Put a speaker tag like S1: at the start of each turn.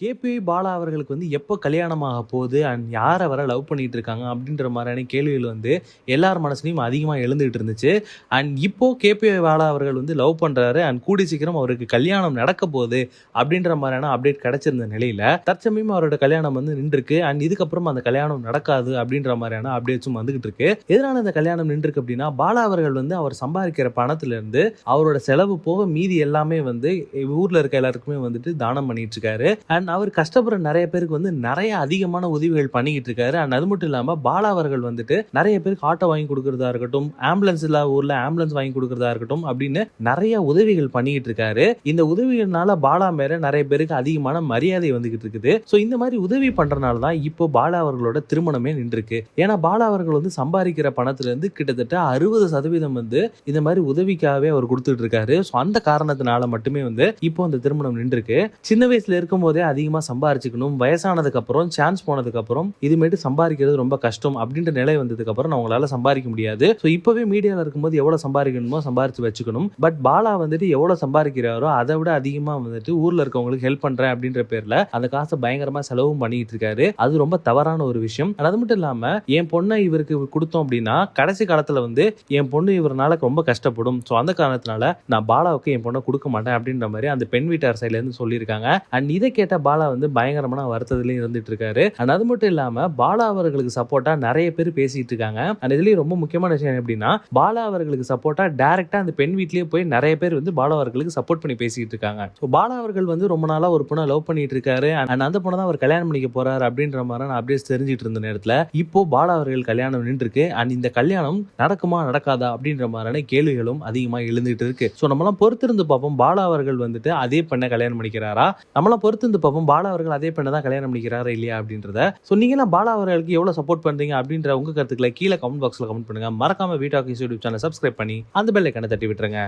S1: KPI Bala அவர்களுக்கு வந்து எப்போ கல்யாணமாக போகுது அண்ட் யாரை வர லவ் பண்ணிட்டு இருக்காங்க அப்படின்ற மாதிரியான கேள்விகள் வந்து எல்லார் மனசுலையும் அதிகமாக எழுந்துகிட்டு இருந்துச்சு. அண்ட் இப்போது கேபிஐ பாலா அவர்கள் வந்து லவ் பண்ணுறாரு அண்ட் கூடி சீக்கிரம் அவருக்கு கல்யாணம் நடக்க போகுது அப்படின்ற மாதிரியான அப்டேட் கிடச்சிருந்த நிலையில் தற்சமயம் அவரோட கல்யாணம் வந்து நின்றுருக்கு. அண்ட் இதுக்கப்புறம் அந்த கல்யாணம் நடக்காது அப்படின்ற மாதிரியான அப்டேட்ஸும் வந்துகிட்டு இருக்கு. எதனால இந்த கல்யாணம் நின்றுருக்கு அப்படின்னா பாலா அவர்கள் வந்து அவர் சம்பாதிக்கிற பணத்துலேருந்து அவரோட செலவு போக மீதி எல்லாமே வந்து ஊரில் இருக்க எல்லாருக்குமே வந்துட்டு தானம் பண்ணிட்டு இருக்காரு. அண்ட் அவர் கஷ்டப்படுற நிறைய பேருக்கு வந்து நிறைய அதிகமான உதவிகள் பண்ணிக்கிட்டு இருக்காரு. அண்ட் அது மட்டும் இல்லாமல் பாலா அவர்கள் வந்துட்டு நிறைய பேருக்கு ஆட்டோ வாங்கி கொடுக்கறதா இருக்கட்டும் ஆம்புலன்ஸ் இல்லாத ஊர்ல ஆம்புலன்ஸ் வாங்கி கொடுக்கறதா இருக்கட்டும் அப்படின்னு நிறைய உதவிகள் பண்ணிக்கிட்டு இருக்காரு. இந்த உதவிகள்னால பாலா மேல நிறைய பேருக்கு அதிகமான மரியாதை வந்துகிட்டு இருக்குது. ஸோ இந்த மாதிரி உதவி பண்றதுனால தான் இப்போ பாலா அவர்களோட திருமணமே நின்றுருக்கு. ஏன்னா பாலா அவர்கள் வந்து சம்பாதிக்கிற பணத்துல இருந்து கிட்டத்தட்ட அறுபது சதவீதம் வந்து இந்த மாதிரி உதவிக்காகவே அவர் கொடுத்துட்டு இருக்காரு. ஸோ அந்த காரணத்தினால மட்டுமே வந்து இப்போ அந்த திருமணம் நின்றுருக்கு. சின்ன வயசுல இருக்கும் போதே அதிகமாக சம்பாரிச்சுக்கணும். வயசானதுக்கப்புறம் சான்ஸ் போனதுக்கப்புறம் இதுமேட்டு சம்பாதிக்கிறது ரொம்ப கஷ்டம் அப்படின்ற நிலை வந்ததுக்கப்புறம் நான் உங்களால் சம்பாதிக்க முடியாது. ஸோ இப்போவே மீடியாவில் இருக்கும்போது எவ்வளோ சம்பாதிக்கணுமோ சம்பாரிச்சு வச்சுக்கணும். பட் பாலா வந்துட்டு எவ்வளோ சம்பாதிக்கிறாரோ அதை விட அதிகமாக வந்துட்டு ஊரில் இருக்கவங்களுக்கு ஹெல்ப் பண்ணுறேன் அப்படின்ற பேரில் அந்த காசை பயங்கரமாக செலவும் பண்ணிட்டு இருக்காரு. அது ரொம்ப தவறான ஒரு விஷயம். அது மட்டும் இல்லாமல் என் பொண்ணை இவருக்கு கொடுத்தோம் அப்படின்னா கடைசி காலத்தில் வந்து என் பொண்ணு இவரனால ரொம்ப கஷ்டப்படும். ஸோ அந்த காரணத்தினால நான் பாலாவுக்கு என் பொண்ணை கொடுக்க மாட்டேன் அப்படின்ற மாதிரி அந்த பெண் வீட்டார் சைட்லேருந்து சொல்லியிருக்காங்க. அண்ட் இதை கேட்ட பாலா வந்து பயங்கரமான வருத்தத்திலையும் இருந்துட்டு இருக்காரு அண்ட் அது மட்டும் இல்லாம பாலா அவர்களுக்கு சப்போர்ட்டா நிறைய பேர் பேசிட்டு இருக்காங்க அண்ட் இதுலயும் ரொம்ப முக்கியமான விஷயம் எப்படின்னா பாலா அவர்களுக்கு சப்போர்ட்டா டைரக்டா அந்த பெண் வீட்லயே போய் நிறைய பேர் வந்து பாலா அவர்களுக்கு சப்போர்ட் பண்ணி பேசிட்டு இருக்காங்க ஸோ பாலா அவர்கள் வந்து ரொம்ப நாளா ஒரு பொண்ணை லவ் பண்ணிட்டு இருக்காரு அண்ட் அந்த பொண்ணை தான் அவர் கல்யாணம் பண்ணிக்க போறாரு அப்படின்ற மாதிரி நான் அப்டேட்ஸ் தெரிஞ்சிட்டு இருந்த நேரத்துல இப்போ பாலா அவர்கள் கல்யாணம் நின்றுருக்கு. அண்ட் இந்த கல்யாணம் நடக்குமா நடக்காதா அப்படின்ற மாதிரியான கேள்விகளும் அதிகமா எழுந்துகிட்டு இருக்கு ஸோ நம்மளாம் பொறுத்திருந்து பார்ப்போம் பாலா அவர்கள் வந்துட்டு அதே பெண்ணை கல்யாணம் பண்ணிக்கிறாரா? நம்மளாம் பொறுத்திருந்து பார்ப்போம் பாலா அவர்கள் அதே பெண்ணை தான் கல்யாணம் பண்ணிக்கிறாரா இல்லையா அப்படின்றத. ஸோ நீங்களாம் பாலா அவர்களுக்கு எவ்வளோ சப்போர்ட் பண்ணுறீங்க அப்படின்ற உங்க கருத்துக்களை கீழே கமெண்ட் பாக்ஸில் கமெண்ட் பண்ணுங்க. மறக்காம வீட்டாக்கு யூடியூப் சேனல் சப்ஸ்கிரைப் பண்ணி அந்த பெல் ஐக்கனை தட்டி விட்டுருங்க.